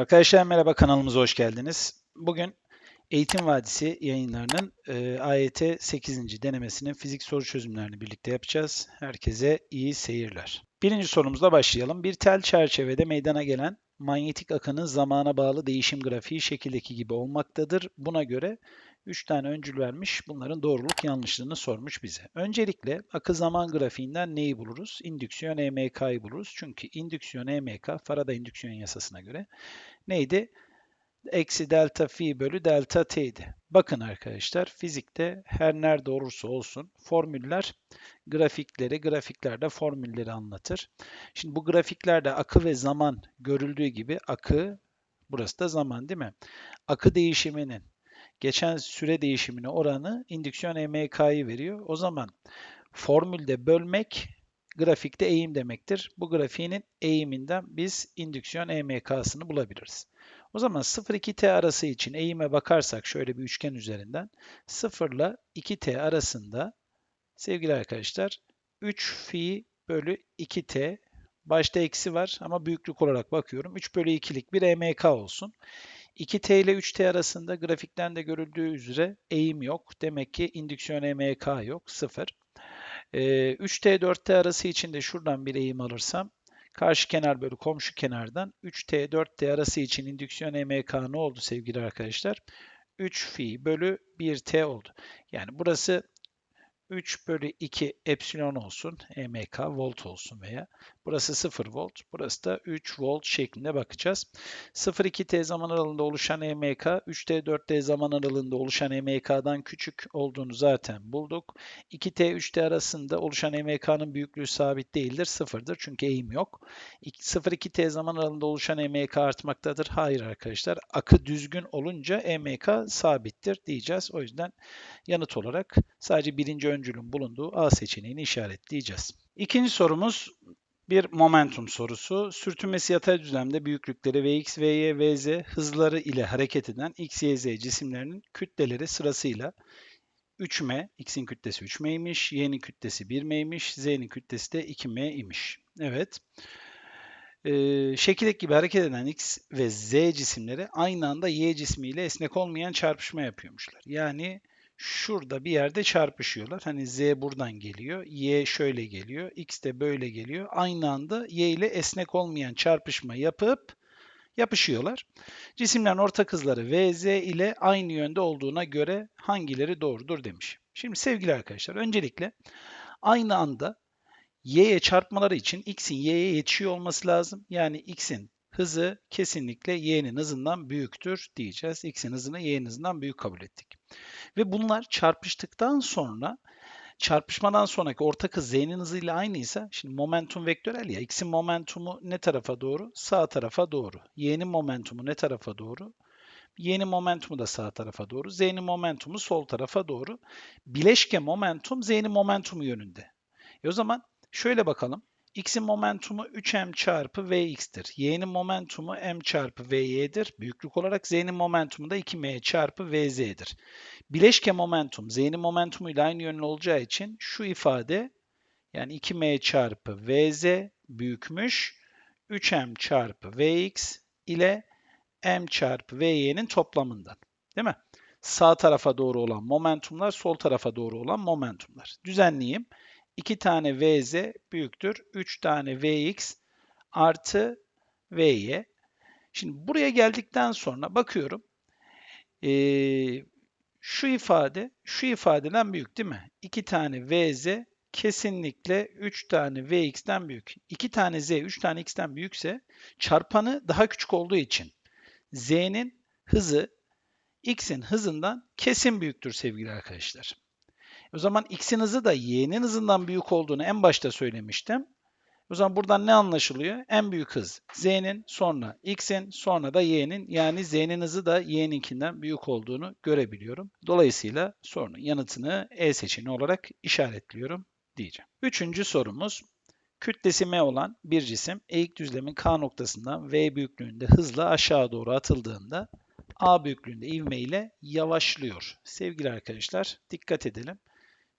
Arkadaşlar merhaba kanalımıza hoş geldiniz. Bugün Eğitim Vadisi yayınlarının e, AYT 8. denemesinin fizik soru çözümlerini birlikte yapacağız. Herkese iyi seyirler. Birinci sorumuzla başlayalım. Bir tel çerçevede meydana gelen manyetik akının zamana bağlı değişim grafiği şekildeki gibi olmaktadır. Buna göre 3 tane öncül vermiş. Bunların doğruluk yanlışlığını sormuş bize. Öncelikle akı zaman grafiğinden neyi buluruz? İndüksiyon EMK'yı buluruz. Çünkü indüksiyon EMK Faraday indüksiyon yasasına göre neydi? Eksi delta fi bölü delta t'ydi. Bakın arkadaşlar fizikte her nerede olursa olsun formüller grafikleri, grafiklerde formülleri anlatır. Şimdi bu grafiklerde akı ve zaman görüldüğü gibi akı, burası da zaman değil mi? Akı değişiminin geçen süre değişimine oranı indüksiyon EMK'yı veriyor. O zaman formülde bölmek grafikte eğim demektir. Bu grafiğinin eğiminden biz indüksiyon EMK'sını bulabiliriz. O zaman 0-2t arası için eğime bakarsak şöyle bir üçgen üzerinden 0 ile 2t arasında sevgili arkadaşlar 3 fi bölü 2t başta eksi var ama büyüklük olarak bakıyorum. 3 bölü 2'lik bir EMK olsun. 2t ile 3t arasında grafikten de görüldüğü üzere eğim yok. Demek ki indüksiyon EMK yok. 0. 3t 4t arası için de şuradan bir eğim alırsam karşı kenar bölü komşu kenardan 3t 4t arası için indüksiyon EMK ne oldu sevgili arkadaşlar? 3 fi bölü 1t oldu. Yani burası 3 bölü 2 epsilon olsun, EMK volt olsun veya burası 0 volt, burası da 3 volt şeklinde bakacağız. 0-2T zaman aralığında oluşan EMK, 3T 4T zaman aralığında oluşan EMK'dan küçük olduğunu zaten bulduk. 2T 3T arasında oluşan EMK'nın büyüklüğü sabit değildir, sıfırdır çünkü eğim yok. 0-2T zaman aralığında oluşan EMK artmaktadır. Hayır arkadaşlar, akı düzgün olunca EMK sabittir diyeceğiz. O yüzden yanıt olarak sadece birinci öncülün bulunduğu A seçeneğini işaretleyeceğiz. İkinci sorumuz bir momentum sorusu. Sürtünmesi yatay düzlemde büyüklükleri Vx, Vy, Vz hızları ile hareket eden x, y, z cisimlerinin kütleleri sırasıyla 3m, x'in kütlesi 3m'ymiş, y'nin kütlesi 1m'ymiş, z'nin kütlesi de 2m imiş. Evet. Ee, şekildeki gibi hareket eden x ve z cisimleri aynı anda y cismiyle esnek olmayan çarpışma yapıyormuşlar. Yani şurada bir yerde çarpışıyorlar. Hani z buradan geliyor, y şöyle geliyor, x de böyle geliyor. Aynı anda y ile esnek olmayan çarpışma yapıp yapışıyorlar. Cisimlerin ortak hızları vz ile aynı yönde olduğuna göre hangileri doğrudur demiş. Şimdi sevgili arkadaşlar öncelikle aynı anda y'ye çarpmaları için x'in y'ye yetişiyor olması lazım. Yani x'in hızı kesinlikle y'nin hızından büyüktür diyeceğiz. X'in hızını y'nin hızından büyük kabul ettik. Ve bunlar çarpıştıktan sonra çarpışmadan sonraki ortak hız z'nin hızıyla aynıysa şimdi momentum vektörel ya x'in momentumu ne tarafa doğru? Sağ tarafa doğru. Y'nin momentumu ne tarafa doğru? Y'nin momentumu da sağ tarafa doğru. Z'nin momentumu sol tarafa doğru. Bileşke momentum Z'nin momentumu yönünde. E o zaman şöyle bakalım. X'in momentumu 3m çarpı Vx'tir. Y'nin momentumu m çarpı Vy'dir. Büyüklük olarak Z'nin momentumu da 2m çarpı Vz'dir. Bileşke momentum Z'nin momentumu ile aynı yönlü olacağı için şu ifade yani 2m çarpı Vz büyükmüş 3m çarpı Vx ile m çarpı Vy'nin toplamından. Değil mi? Sağ tarafa doğru olan momentumlar, sol tarafa doğru olan momentumlar. Düzenleyeyim. 2 tane Vz büyüktür. 3 tane Vx artı Vy. Şimdi buraya geldikten sonra bakıyorum. Ee, şu ifade, şu ifadeden büyük değil mi? 2 tane Vz kesinlikle 3 tane Vx'ten büyük. 2 tane Z, 3 tane X'ten büyükse çarpanı daha küçük olduğu için Z'nin hızı X'in hızından kesin büyüktür sevgili arkadaşlar. O zaman x'in hızı da y'nin hızından büyük olduğunu en başta söylemiştim. O zaman buradan ne anlaşılıyor? En büyük hız z'nin, sonra x'in, sonra da y'nin yani z'nin hızı da y'ninkinden büyük olduğunu görebiliyorum. Dolayısıyla sorunun yanıtını E seçeneği olarak işaretliyorum diyeceğim. Üçüncü sorumuz. Kütlesi m olan bir cisim eğik düzlemin k noktasından v büyüklüğünde hızla aşağı doğru atıldığında a büyüklüğünde ivme ile yavaşlıyor. Sevgili arkadaşlar dikkat edelim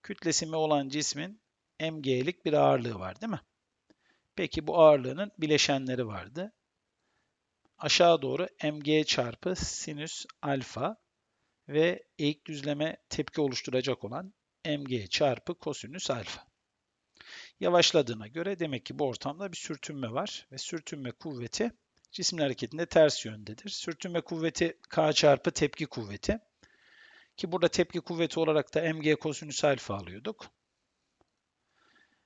kütlesi m olan cismin mg'lik bir ağırlığı var değil mi? Peki bu ağırlığının bileşenleri vardı. aşağı doğru mg çarpı sinüs alfa ve eğik düzleme tepki oluşturacak olan mg çarpı kosinüs alfa. Yavaşladığına göre demek ki bu ortamda bir sürtünme var ve sürtünme kuvveti cismin hareketinde ters yöndedir. Sürtünme kuvveti k çarpı tepki kuvveti. Ki burada tepki kuvveti olarak da mg kosinüs alfa alıyorduk.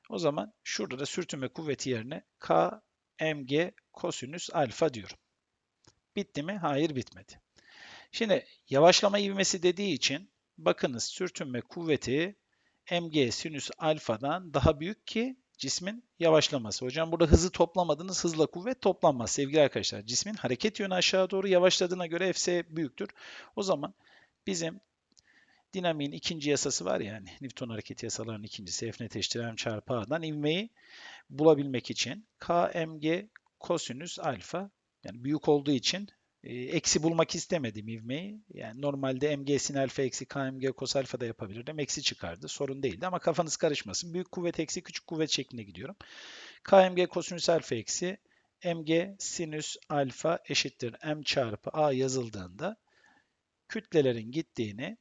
O zaman şurada da sürtünme kuvveti yerine k mg kosinüs alfa diyorum. Bitti mi? Hayır bitmedi. Şimdi yavaşlama ivmesi dediği için bakınız sürtünme kuvveti mg sinüs alfadan daha büyük ki cismin yavaşlaması. Hocam burada hızı toplamadınız. Hızla kuvvet toplanmaz sevgili arkadaşlar. Cismin hareket yönü aşağı doğru yavaşladığına göre Fs büyüktür. O zaman bizim dinamiğin ikinci yasası var yani Newton hareket yasalarının ikincisi F net eşittir m çarpı a'dan ivmeyi bulabilmek için kmg kosinüs alfa yani büyük olduğu için e, eksi bulmak istemedim ivmeyi. Yani normalde mg sin alfa eksi kmg kos alfa da yapabilirdim. Eksi çıkardı. Sorun değildi ama kafanız karışmasın. Büyük kuvvet eksi küçük kuvvet şeklinde gidiyorum. kmg kosinüs alfa eksi mg sinüs alfa eşittir m çarpı a yazıldığında kütlelerin gittiğini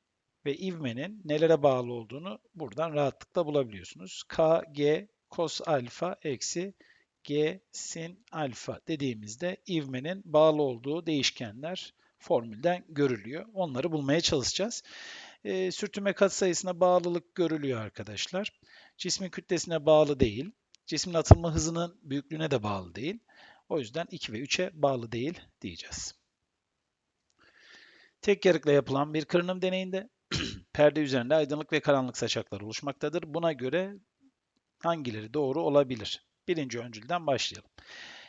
ve ivmenin nelere bağlı olduğunu buradan rahatlıkla bulabiliyorsunuz. kg kos alfa eksi g sin alfa dediğimizde ivmenin bağlı olduğu değişkenler formülden görülüyor. Onları bulmaya çalışacağız. E, sürtünme katsayısına bağlılık görülüyor arkadaşlar. Cismin kütlesine bağlı değil. Cismin atılma hızının büyüklüğüne de bağlı değil. O yüzden 2 ve 3'e bağlı değil diyeceğiz. Tek yarıkla yapılan bir kırınım deneyinde perde üzerinde aydınlık ve karanlık saçaklar oluşmaktadır. Buna göre hangileri doğru olabilir? Birinci öncülden başlayalım.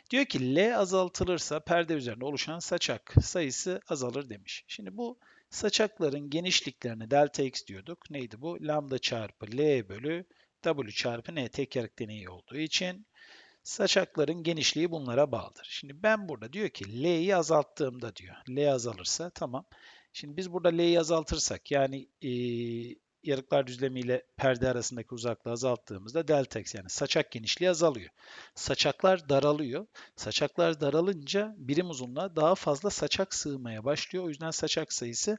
Diyor ki L azaltılırsa perde üzerinde oluşan saçak sayısı azalır demiş. Şimdi bu saçakların genişliklerine delta x diyorduk. Neydi bu? Lambda çarpı L bölü W çarpı N tek yarık deneyi olduğu için saçakların genişliği bunlara bağlıdır. Şimdi ben burada diyor ki L'yi azalttığımda diyor. L azalırsa tamam. Şimdi biz burada L'yi azaltırsak yani e, yarıklar düzlemi ile perde arasındaki uzaklığı azalttığımızda delta x yani saçak genişliği azalıyor. Saçaklar daralıyor. Saçaklar daralınca birim uzunluğa daha fazla saçak sığmaya başlıyor. O yüzden saçak sayısı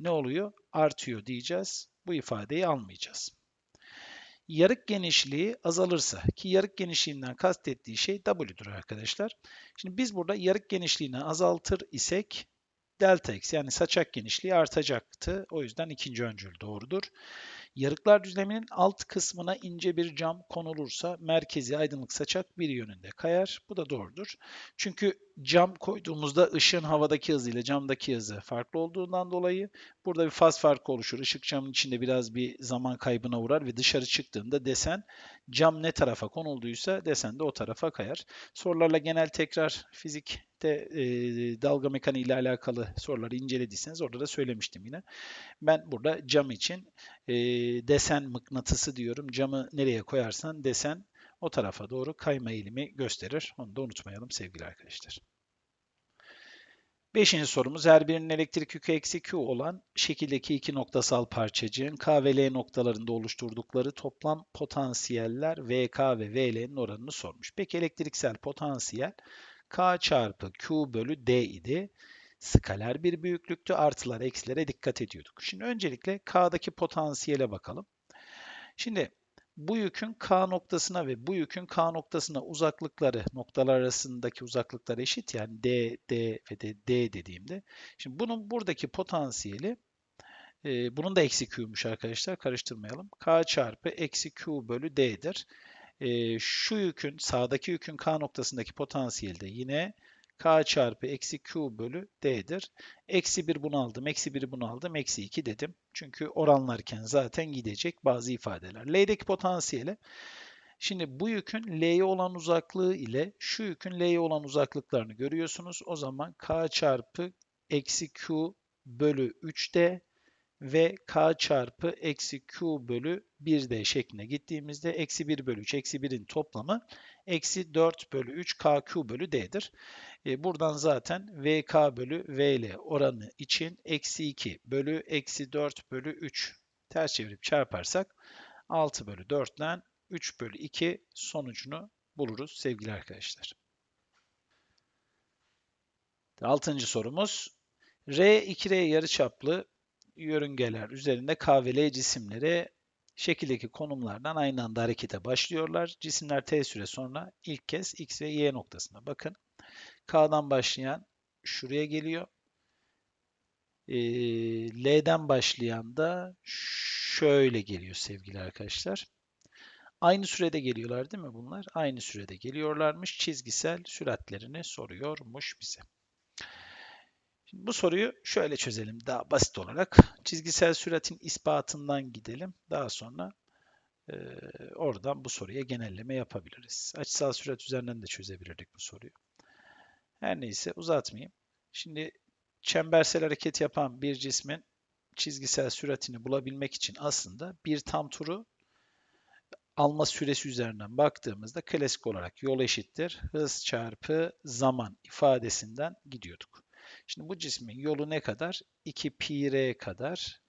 ne oluyor? Artıyor diyeceğiz. Bu ifadeyi almayacağız. Yarık genişliği azalırsa ki yarık genişliğinden kastettiği şey W'dur arkadaşlar. Şimdi biz burada yarık genişliğini azaltır isek delta x yani saçak genişliği artacaktı. O yüzden ikinci öncül doğrudur. Yarıklar düzleminin alt kısmına ince bir cam konulursa merkezi aydınlık saçak bir yönünde kayar. Bu da doğrudur. Çünkü cam koyduğumuzda ışığın havadaki hızı ile camdaki hızı farklı olduğundan dolayı burada bir faz farkı oluşur. Işık camın içinde biraz bir zaman kaybına uğrar ve dışarı çıktığında desen cam ne tarafa konulduysa desen de o tarafa kayar. Sorularla genel tekrar fizikte e, dalga mekaniği ile alakalı soruları incelediyseniz orada da söylemiştim yine. Ben burada cam için e, desen mıknatısı diyorum. Camı nereye koyarsan desen o tarafa doğru kayma eğilimi gösterir. Onu da unutmayalım sevgili arkadaşlar. Beşinci sorumuz her birinin elektrik yükü eksi Q olan şekildeki iki noktasal parçacığın K ve L noktalarında oluşturdukları toplam potansiyeller VK ve VL'nin oranını sormuş. Peki elektriksel potansiyel K çarpı Q bölü D idi. Skaler bir büyüklüktü. Artılar eksilere dikkat ediyorduk. Şimdi öncelikle K'daki potansiyele bakalım. Şimdi bu yükün K noktasına ve bu yükün K noktasına uzaklıkları, noktalar arasındaki uzaklıklar eşit. Yani D, D ve D, D dediğimde. Şimdi bunun buradaki potansiyeli, e, bunun da eksi Q'muş arkadaşlar, karıştırmayalım. K çarpı eksi Q bölü D'dir. E, şu yükün, sağdaki yükün K noktasındaki potansiyeli de yine k çarpı eksi q bölü d'dir. Eksi 1 bunu aldım, eksi 1 bunu aldım, eksi 2 dedim. Çünkü oranlarken zaten gidecek bazı ifadeler. L'deki potansiyeli Şimdi bu yükün L'ye olan uzaklığı ile şu yükün L'ye olan uzaklıklarını görüyorsunuz. O zaman K çarpı eksi Q bölü 3D ve k çarpı eksi q bölü 1d şeklinde gittiğimizde eksi 1 bölü 3 eksi 1'in toplamı eksi 4 bölü 3 kq bölü d'dir. E, buradan zaten vk bölü vl oranı için eksi 2 bölü eksi 4 bölü 3 ters çevirip çarparsak 6 bölü 4'ten 3 bölü 2 sonucunu buluruz sevgili arkadaşlar. Altıncı sorumuz. R 2R yarıçaplı yörüngeler üzerinde K ve L cisimleri şekildeki konumlardan aynı anda harekete başlıyorlar. Cisimler T süre sonra ilk kez X ve Y noktasına bakın. K'dan başlayan şuraya geliyor. Ee, L'den başlayan da şöyle geliyor sevgili arkadaşlar. Aynı sürede geliyorlar değil mi bunlar? Aynı sürede geliyorlarmış. Çizgisel süratlerini soruyormuş bize. Şimdi bu soruyu şöyle çözelim daha basit olarak. Çizgisel süratin ispatından gidelim. Daha sonra e, oradan bu soruya genelleme yapabiliriz. Açısal sürat üzerinden de çözebilirdik bu soruyu. Her neyse uzatmayayım. Şimdi çembersel hareket yapan bir cismin çizgisel süratini bulabilmek için aslında bir tam turu alma süresi üzerinden baktığımızda klasik olarak yol eşittir hız çarpı zaman ifadesinden gidiyorduk. Şimdi bu cismin yolu ne kadar? 2 pi r kadar.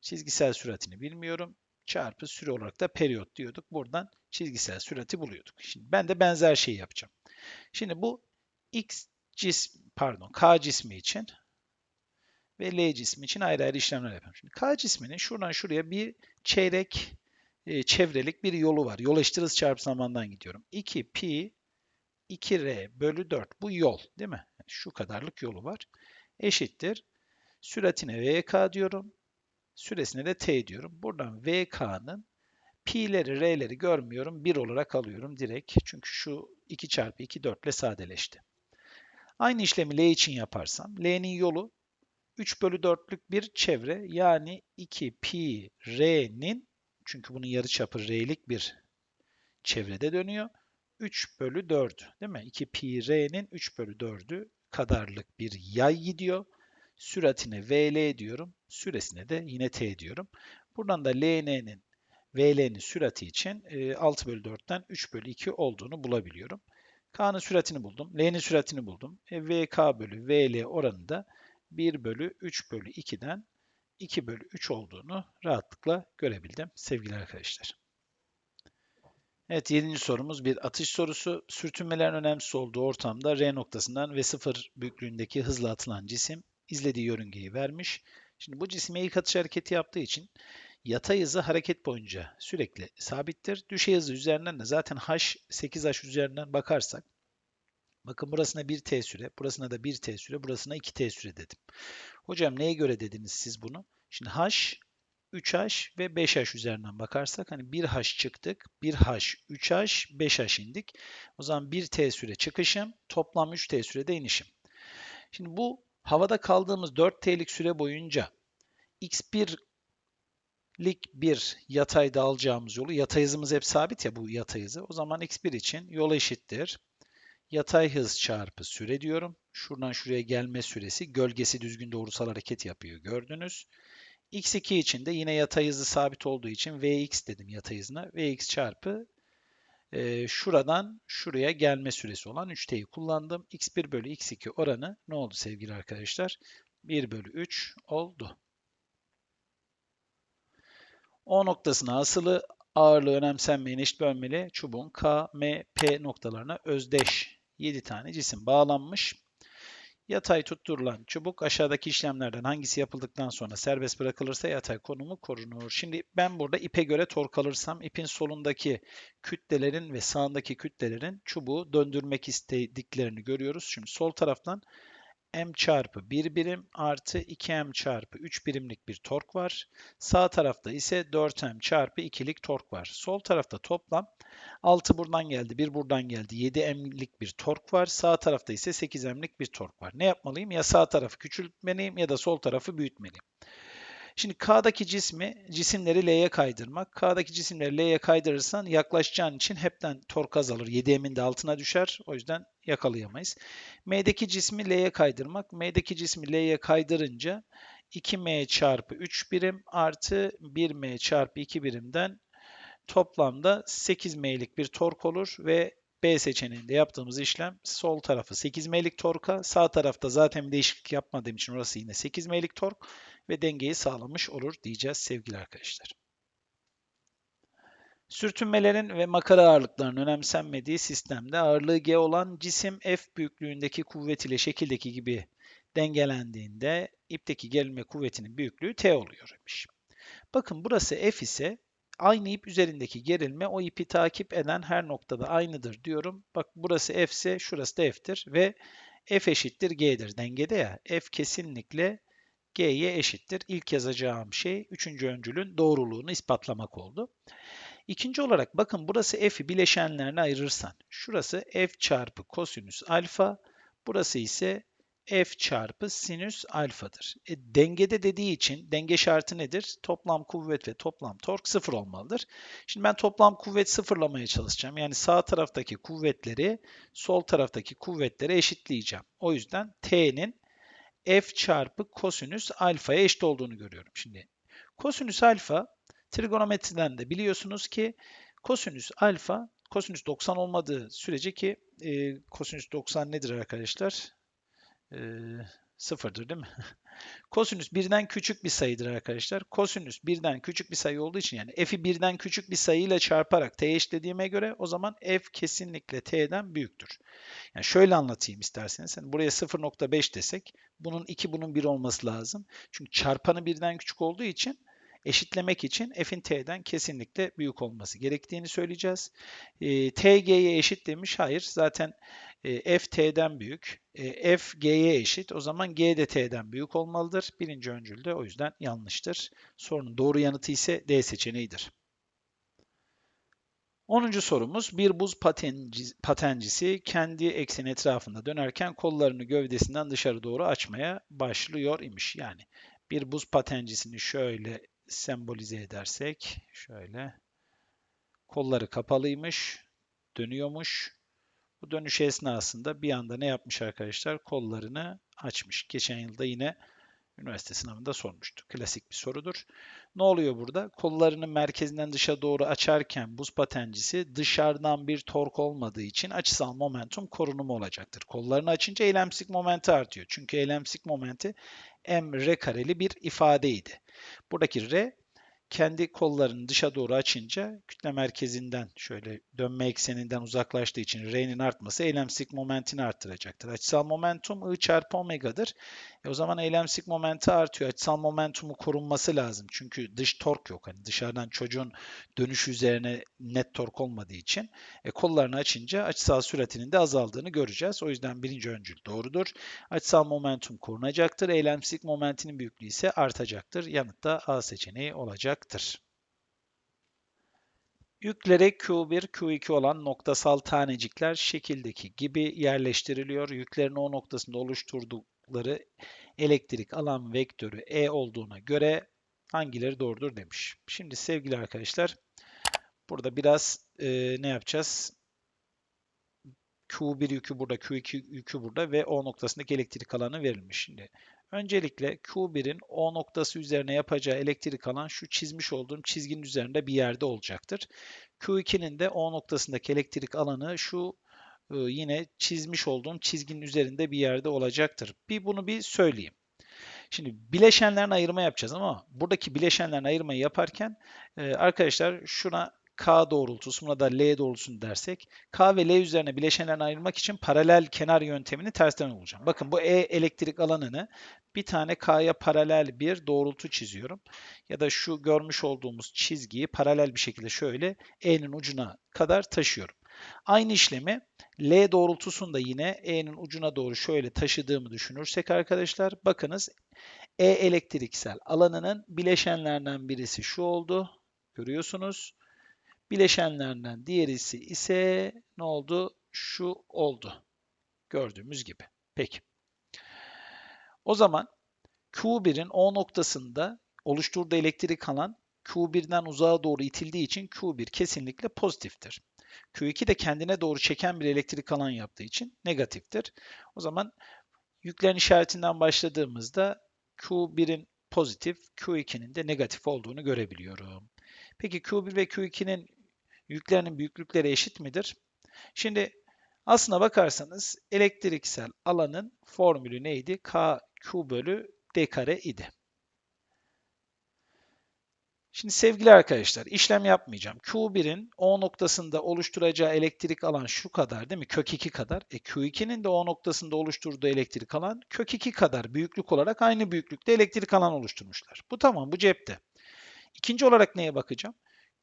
Çizgisel süratini bilmiyorum. Çarpı süre olarak da periyot diyorduk. Buradan çizgisel sürati buluyorduk. Şimdi ben de benzer şeyi yapacağım. Şimdi bu x cism pardon k cismi için ve L cismi için ayrı ayrı işlemler yapıyorum. Şimdi K cisminin şuradan şuraya bir çeyrek e, çevrelik bir yolu var. Yol hız çarpı zamandan gidiyorum. 2 pi 2r bölü 4 bu yol değil mi? Şu kadarlık yolu var. Eşittir. Süratine vk diyorum. Süresine de t diyorum. Buradan vk'nın pi'leri r'leri görmüyorum. 1 olarak alıyorum direkt. Çünkü şu 2 çarpı 2 4 ile sadeleşti. Aynı işlemi L için yaparsam L'nin yolu 3 bölü 4'lük bir çevre yani 2 pi r'nin çünkü bunun yarıçapı r'lik bir çevrede dönüyor. 3 bölü 4 değil mi? 2 pi r'nin 3 bölü 4'ü kadarlık bir yay gidiyor. Süratine vl diyorum. Süresine de yine t diyorum. Buradan da ln'nin vl'nin sürati için 6 bölü 4'ten 3 bölü 2 olduğunu bulabiliyorum. K'nın süratini buldum. L'nin süratini buldum. E, VK bölü VL oranı da 1 bölü 3 bölü 2'den 2 bölü 3 olduğunu rahatlıkla görebildim sevgili arkadaşlar. Evet 7. sorumuz bir atış sorusu. Sürtünmelerin önemsiz olduğu ortamda R noktasından ve 0 büyüklüğündeki hızla atılan cisim izlediği yörüngeyi vermiş. Şimdi bu cisim ilk atış hareketi yaptığı için yatay hızı hareket boyunca sürekli sabittir. Düşey hızı üzerinden de zaten h 8h üzerinden bakarsak Bakın burasına 1 t süre, burasına da 1 t süre, burasına 2 t süre dedim. Hocam neye göre dediniz siz bunu? Şimdi h, 3h ve 5h üzerinden bakarsak hani 1h çıktık, 1h, 3h, 5h indik. O zaman 1 t süre çıkışım, toplam 3 t sürede inişim. Şimdi bu havada kaldığımız 4 t'lik süre boyunca x1 lik bir yatayda alacağımız yolu, yatay hızımız hep sabit ya bu yatay hızı. O zaman x1 için yol eşittir Yatay hız çarpı süre diyorum. Şuradan şuraya gelme süresi gölgesi düzgün doğrusal hareket yapıyor gördünüz. X2 için de yine yatay hızı sabit olduğu için vx dedim yatay hızına. vx çarpı e, şuradan şuraya gelme süresi olan 3t'yi kullandım. x1 bölü x2 oranı ne oldu sevgili arkadaşlar? 1 bölü 3 oldu. O noktasına asılı ağırlığı önemsenmeyen eşit bölmeli çubuğun K, M, P noktalarına özdeş 7 tane cisim bağlanmış. Yatay tutturulan çubuk aşağıdaki işlemlerden hangisi yapıldıktan sonra serbest bırakılırsa yatay konumu korunur. Şimdi ben burada ipe göre tork alırsam ipin solundaki kütlelerin ve sağındaki kütlelerin çubuğu döndürmek istediklerini görüyoruz. Şimdi sol taraftan m çarpı 1 birim artı 2m çarpı 3 birimlik bir tork var. Sağ tarafta ise 4m çarpı 2'lik tork var. Sol tarafta toplam 6 buradan geldi, 1 buradan geldi. 7m'lik bir tork var. Sağ tarafta ise 8m'lik bir tork var. Ne yapmalıyım? Ya sağ tarafı küçültmeliyim ya da sol tarafı büyütmeliyim. Şimdi K'daki cismi, cisimleri L'ye kaydırmak. K'daki cisimleri L'ye kaydırırsan yaklaşacağın için hepten tork azalır. 7M'in de altına düşer. O yüzden yakalayamayız. M'deki cismi L'ye kaydırmak. M'deki cismi L'ye kaydırınca 2M çarpı 3 birim artı 1M çarpı 2 birimden toplamda 8M'lik bir tork olur ve B seçeneğinde yaptığımız işlem sol tarafı 8M'lik torka, sağ tarafta zaten bir değişiklik yapmadığım için orası yine 8M'lik tork ve dengeyi sağlamış olur diyeceğiz sevgili arkadaşlar. Sürtünmelerin ve makara ağırlıklarının önemsenmediği sistemde ağırlığı G olan cisim F büyüklüğündeki kuvvet ile şekildeki gibi dengelendiğinde ipteki gerilme kuvvetinin büyüklüğü T oluyor demiş. Bakın burası F ise aynı ip üzerindeki gerilme o ipi takip eden her noktada aynıdır diyorum. Bak burası F ise şurası da F'tir ve F eşittir G'dir dengede ya. F kesinlikle G'ye eşittir. İlk yazacağım şey üçüncü öncülün doğruluğunu ispatlamak oldu. İkinci olarak bakın burası f'i bileşenlerine ayırırsan. Şurası f çarpı kosinüs alfa. Burası ise f çarpı sinüs alfadır. E, dengede dediği için denge şartı nedir? Toplam kuvvet ve toplam tork sıfır olmalıdır. Şimdi ben toplam kuvvet sıfırlamaya çalışacağım. Yani sağ taraftaki kuvvetleri sol taraftaki kuvvetlere eşitleyeceğim. O yüzden t'nin f çarpı kosinüs alfaya eşit olduğunu görüyorum. Şimdi kosinüs alfa trigonometriden de biliyorsunuz ki kosinüs alfa kosinüs 90 olmadığı sürece ki e, kosinüs 90 nedir arkadaşlar? E, sıfırdır değil mi? kosinüs birden küçük bir sayıdır arkadaşlar. Kosinüs birden küçük bir sayı olduğu için yani f'i birden küçük bir sayıyla çarparak t eşitlediğime göre o zaman f kesinlikle t'den büyüktür. Yani şöyle anlatayım isterseniz. Yani buraya 0.5 desek bunun 2 bunun 1 olması lazım. Çünkü çarpanı birden küçük olduğu için eşitlemek için f'in t'den kesinlikle büyük olması gerektiğini söyleyeceğiz. E, t g'ye eşit demiş. Hayır. Zaten e, f t'den büyük. E, f g'ye eşit. O zaman g de t'den büyük olmalıdır. Birinci öncülde o yüzden yanlıştır. Sorunun doğru yanıtı ise D seçeneğidir. 10. sorumuz bir buz patencisi kendi ekseni etrafında dönerken kollarını gövdesinden dışarı doğru açmaya başlıyor imiş. Yani bir buz patencisini şöyle sembolize edersek şöyle kolları kapalıymış, dönüyormuş. Bu dönüş esnasında bir anda ne yapmış arkadaşlar? Kollarını açmış. Geçen yılda yine üniversite sınavında sormuştu. Klasik bir sorudur. Ne oluyor burada? Kollarını merkezinden dışa doğru açarken buz patencisi dışarıdan bir tork olmadığı için açısal momentum korunumu olacaktır. Kollarını açınca eylemsik momenti artıyor. Çünkü eylemsik momenti m r kareli bir ifadeydi. Buradaki r kendi kollarını dışa doğru açınca kütle merkezinden şöyle dönme ekseninden uzaklaştığı için R'nin artması eylemsik momentini arttıracaktır. Açısal momentum I çarpı omega'dır. E o zaman eylemsik momenti artıyor. Açısal momentumu korunması lazım. Çünkü dış tork yok. Hani dışarıdan çocuğun dönüş üzerine net tork olmadığı için e, kollarını açınca açısal süratinin de azaldığını göreceğiz. O yüzden birinci öncül doğrudur. Açısal momentum korunacaktır. Eylemsik momentinin büyüklüğü ise artacaktır. Yanıt da A seçeneği olacaktır. Yükleri Q1, Q2 olan noktasal tanecikler şekildeki gibi yerleştiriliyor. Yüklerin o noktasında oluşturdukları elektrik alan vektörü E olduğuna göre hangileri doğrudur demiş. Şimdi sevgili arkadaşlar burada biraz e, ne yapacağız? Q1 yükü burada, Q2 yükü burada ve O noktasındaki elektrik alanı verilmiş. Şimdi öncelikle Q1'in O noktası üzerine yapacağı elektrik alan şu çizmiş olduğum çizginin üzerinde bir yerde olacaktır. Q2'nin de O noktasındaki elektrik alanı şu yine çizmiş olduğum çizginin üzerinde bir yerde olacaktır. Bir bunu bir söyleyeyim. Şimdi bileşenlerin ayırma yapacağız ama buradaki bileşenlerin ayırmayı yaparken e, arkadaşlar şuna K doğrultusu, buna da L doğrultusunu dersek, K ve L üzerine bileşenlerini ayırmak için paralel kenar yöntemini tersten olacağım. Bakın bu E elektrik alanını bir tane K'ya paralel bir doğrultu çiziyorum. Ya da şu görmüş olduğumuz çizgiyi paralel bir şekilde şöyle E'nin ucuna kadar taşıyorum. Aynı işlemi L doğrultusunu da yine E'nin ucuna doğru şöyle taşıdığımı düşünürsek arkadaşlar bakınız E elektriksel alanının bileşenlerden birisi şu oldu. Görüyorsunuz. Bileşenlerden diğerisi ise ne oldu? Şu oldu. Gördüğümüz gibi. Peki. O zaman Q1'in O noktasında oluşturduğu elektrik alan Q1'den uzağa doğru itildiği için Q1 kesinlikle pozitiftir. Q2 de kendine doğru çeken bir elektrik alan yaptığı için negatiftir. O zaman yüklerin işaretinden başladığımızda Q1'in pozitif, Q2'nin de negatif olduğunu görebiliyorum. Peki Q1 ve Q2'nin yüklerinin büyüklükleri eşit midir? Şimdi aslına bakarsanız elektriksel alanın formülü neydi? K Q bölü D kare idi. Şimdi sevgili arkadaşlar işlem yapmayacağım. Q1'in O noktasında oluşturacağı elektrik alan şu kadar değil mi? Kök 2 kadar. E Q2'nin de O noktasında oluşturduğu elektrik alan kök 2 kadar büyüklük olarak aynı büyüklükte elektrik alan oluşturmuşlar. Bu tamam bu cepte. İkinci olarak neye bakacağım?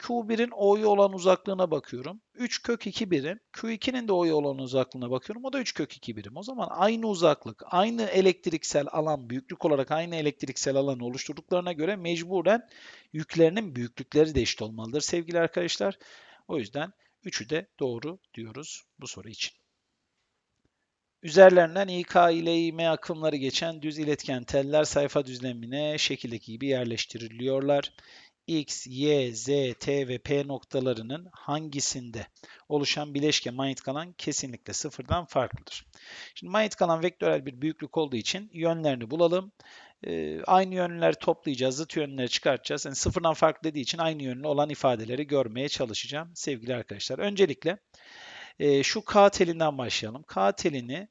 Q1'in O'ya olan uzaklığına bakıyorum. 3 kök 2 birim. Q2'nin de O'ya olan uzaklığına bakıyorum. O da 3 kök 2 birim. O zaman aynı uzaklık, aynı elektriksel alan, büyüklük olarak aynı elektriksel alanı oluşturduklarına göre mecburen yüklerinin büyüklükleri de eşit olmalıdır sevgili arkadaşlar. O yüzden 3'ü de doğru diyoruz bu soru için. Üzerlerinden İK ile İM akımları geçen düz iletken teller sayfa düzlemine şekildeki gibi yerleştiriliyorlar. X, Y, Z, T ve P noktalarının hangisinde oluşan bileşke manyetik alan kesinlikle sıfırdan farklıdır. Şimdi manyetik alan vektörel bir büyüklük olduğu için yönlerini bulalım. Ee, aynı yönleri toplayacağız, zıt yönleri çıkartacağız. Yani sıfırdan farklı dediği için aynı yönlü olan ifadeleri görmeye çalışacağım sevgili arkadaşlar. Öncelikle e, şu K telinden başlayalım. K telini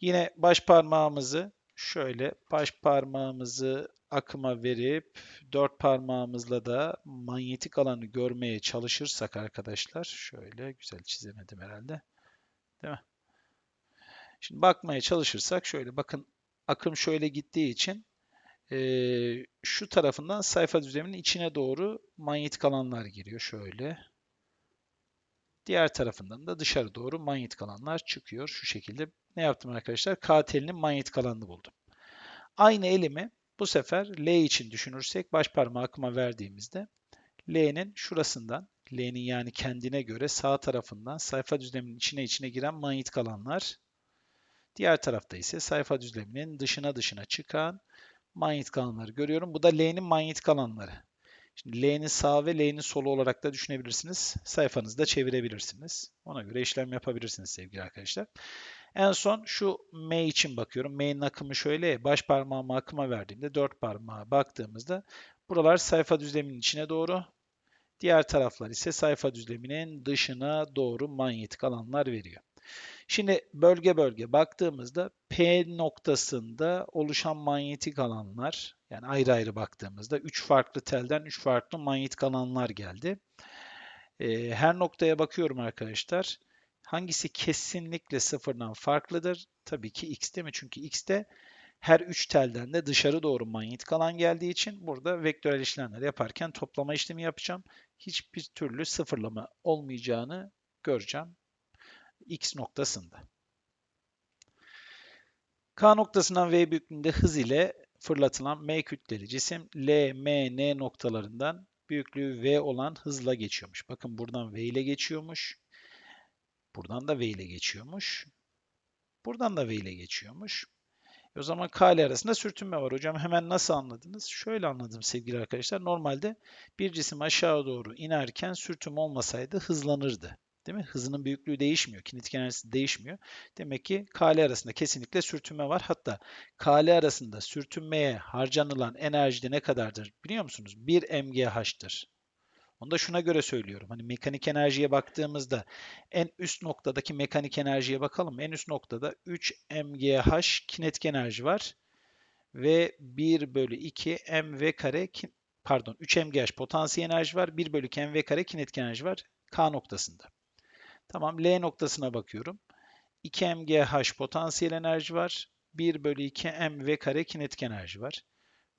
yine baş parmağımızı şöyle baş parmağımızı akıma verip dört parmağımızla da manyetik alanı görmeye çalışırsak arkadaşlar şöyle güzel çizemedim herhalde. Değil mi? Şimdi bakmaya çalışırsak şöyle bakın akım şöyle gittiği için e, şu tarafından sayfa düzleminin içine doğru manyetik alanlar giriyor şöyle. Diğer tarafından da dışarı doğru manyetik alanlar çıkıyor. Şu şekilde ne yaptım arkadaşlar? K manyetik alanını buldum. Aynı elimi bu sefer L için düşünürsek baş parmağı akıma verdiğimizde L'nin şurasından, L'nin yani kendine göre sağ tarafından sayfa düzleminin içine içine giren manyetik alanlar. Diğer tarafta ise sayfa düzleminin dışına dışına çıkan manyetik alanları görüyorum. Bu da L'nin manyetik alanları. Şimdi L'nin sağ ve L'nin solu olarak da düşünebilirsiniz. Sayfanızda çevirebilirsiniz. Ona göre işlem yapabilirsiniz sevgili arkadaşlar. En son şu M için bakıyorum. M'nin akımı şöyle. Baş parmağımı akıma verdiğimde dört parmağa baktığımızda buralar sayfa düzleminin içine doğru. Diğer taraflar ise sayfa düzleminin dışına doğru manyetik alanlar veriyor. Şimdi bölge bölge baktığımızda P noktasında oluşan manyetik alanlar yani ayrı ayrı baktığımızda 3 farklı telden 3 farklı manyetik alanlar geldi. Her noktaya bakıyorum arkadaşlar. Hangisi kesinlikle sıfırdan farklıdır? Tabii ki x değil mi? Çünkü x'te her üç telden de dışarı doğru manyetik alan geldiği için burada vektörel işlemler yaparken toplama işlemi yapacağım. Hiçbir türlü sıfırlama olmayacağını göreceğim x noktasında. K noktasından V büyüklüğünde hız ile fırlatılan M kütleli cisim L, M, N noktalarından büyüklüğü V olan hızla geçiyormuş. Bakın buradan V ile geçiyormuş. Buradan da V ile geçiyormuş. Buradan da V ile geçiyormuş. E o zaman K ile arasında sürtünme var. Hocam hemen nasıl anladınız? Şöyle anladım sevgili arkadaşlar. Normalde bir cisim aşağı doğru inerken sürtünme olmasaydı hızlanırdı. Değil mi? Hızının büyüklüğü değişmiyor. Kinetik enerjisi değişmiyor. Demek ki K ile arasında kesinlikle sürtünme var. Hatta K ile arasında sürtünmeye harcanılan enerji de ne kadardır biliyor musunuz? 1 mGh'tır. Onu da şuna göre söylüyorum. Hani mekanik enerjiye baktığımızda en üst noktadaki mekanik enerjiye bakalım. En üst noktada 3 mgh kinetik enerji var. Ve 1 bölü 2 mv kare pardon 3 mgh potansiyel enerji var. 1 bölü 2 mv kare kinetik enerji var. K noktasında. Tamam L noktasına bakıyorum. 2 mgh potansiyel enerji var. 1 bölü 2 mv kare kinetik enerji var.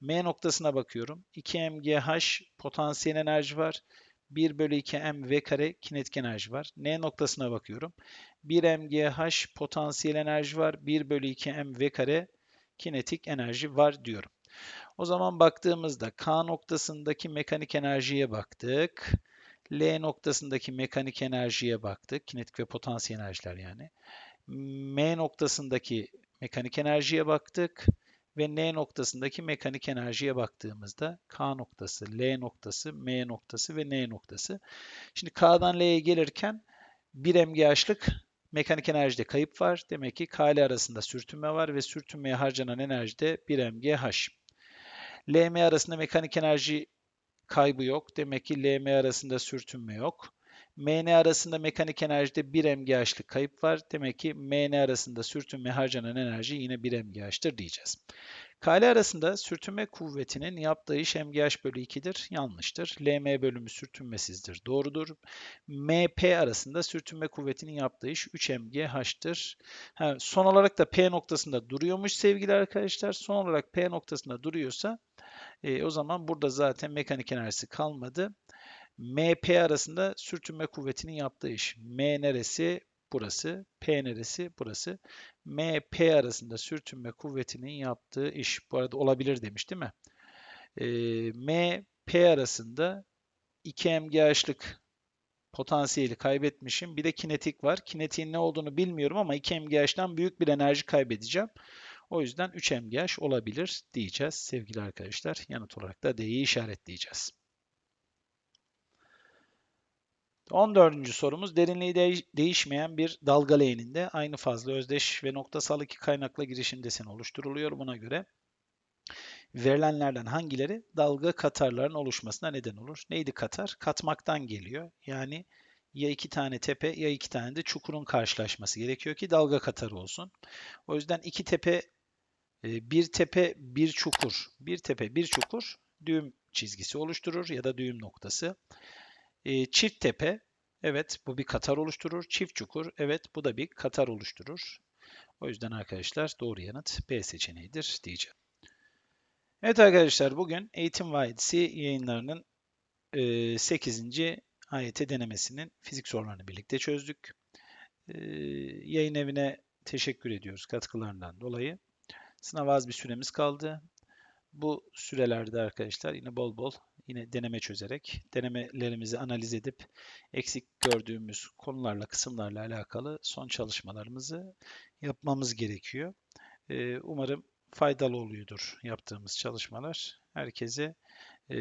M noktasına bakıyorum. 2 mgh potansiyel enerji var. 1 bölü 2 mv kare kinetik enerji var. N noktasına bakıyorum. 1 mgh potansiyel enerji var. 1 bölü 2 mv kare kinetik enerji var diyorum. O zaman baktığımızda K noktasındaki mekanik enerjiye baktık. L noktasındaki mekanik enerjiye baktık. Kinetik ve potansiyel enerjiler yani. M noktasındaki mekanik enerjiye baktık ve N noktasındaki mekanik enerjiye baktığımızda K noktası, L noktası, M noktası ve N noktası. Şimdi K'dan L'ye gelirken 1 mgH'lık mekanik enerjide kayıp var. Demek ki K ile arasında sürtünme var ve sürtünmeye harcanan enerji de 1 mgh. L, M arasında mekanik enerji kaybı yok. Demek ki L, M arasında sürtünme yok. MN arasında mekanik enerjide 1 mgH'lık kayıp var. Demek ki MN arasında sürtünme harcanan enerji yine 1 mgH'tır diyeceğiz. KL arasında sürtünme kuvvetinin yaptığı iş mgh bölü 2'dir. Yanlıştır. LM bölümü sürtünmesizdir. Doğrudur. MP arasında sürtünme kuvvetinin yaptığı iş 3 mgH'tır. Ha, son olarak da P noktasında duruyormuş sevgili arkadaşlar. Son olarak P noktasında duruyorsa e, o zaman burada zaten mekanik enerjisi kalmadı. MP arasında sürtünme kuvvetinin yaptığı iş. M neresi? Burası. P neresi? Burası. MP arasında sürtünme kuvvetinin yaptığı iş. Bu arada olabilir demiş değil mi? E, MP arasında 2 mgH'lık potansiyeli kaybetmişim. Bir de kinetik var. Kinetiğin ne olduğunu bilmiyorum ama 2 mgH'den büyük bir enerji kaybedeceğim. O yüzden 3 mgh olabilir diyeceğiz sevgili arkadaşlar. Yanıt olarak da D'yi işaretleyeceğiz. 14. sorumuz derinliği de- değişmeyen bir dalga leğeninde aynı fazla özdeş ve noktasal iki kaynakla girişim deseni oluşturuluyor. Buna göre verilenlerden hangileri dalga katarların oluşmasına neden olur? Neydi katar? Katmaktan geliyor. Yani ya iki tane tepe ya iki tane de çukurun karşılaşması gerekiyor ki dalga katarı olsun. O yüzden iki tepe, e, bir tepe, bir çukur, bir tepe, bir çukur düğüm çizgisi oluşturur ya da düğüm noktası. E, Çift tepe, evet bu bir katar oluşturur. Çift çukur, evet bu da bir katar oluşturur. O yüzden arkadaşlar doğru yanıt B seçeneğidir diyeceğim. Evet arkadaşlar bugün Eğitim Vadisi yayınlarının e, 8. AYT denemesinin fizik sorularını birlikte çözdük. E, yayın evine teşekkür ediyoruz katkılarından dolayı. Sınava az bir süremiz kaldı. Bu sürelerde arkadaşlar yine bol bol yine deneme çözerek denemelerimizi analiz edip eksik gördüğümüz konularla, kısımlarla alakalı son çalışmalarımızı yapmamız gerekiyor. E, umarım faydalı oluyordur yaptığımız çalışmalar. Herkese e,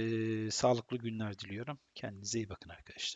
sağlıklı günler diliyorum. Kendinize iyi bakın arkadaşlar.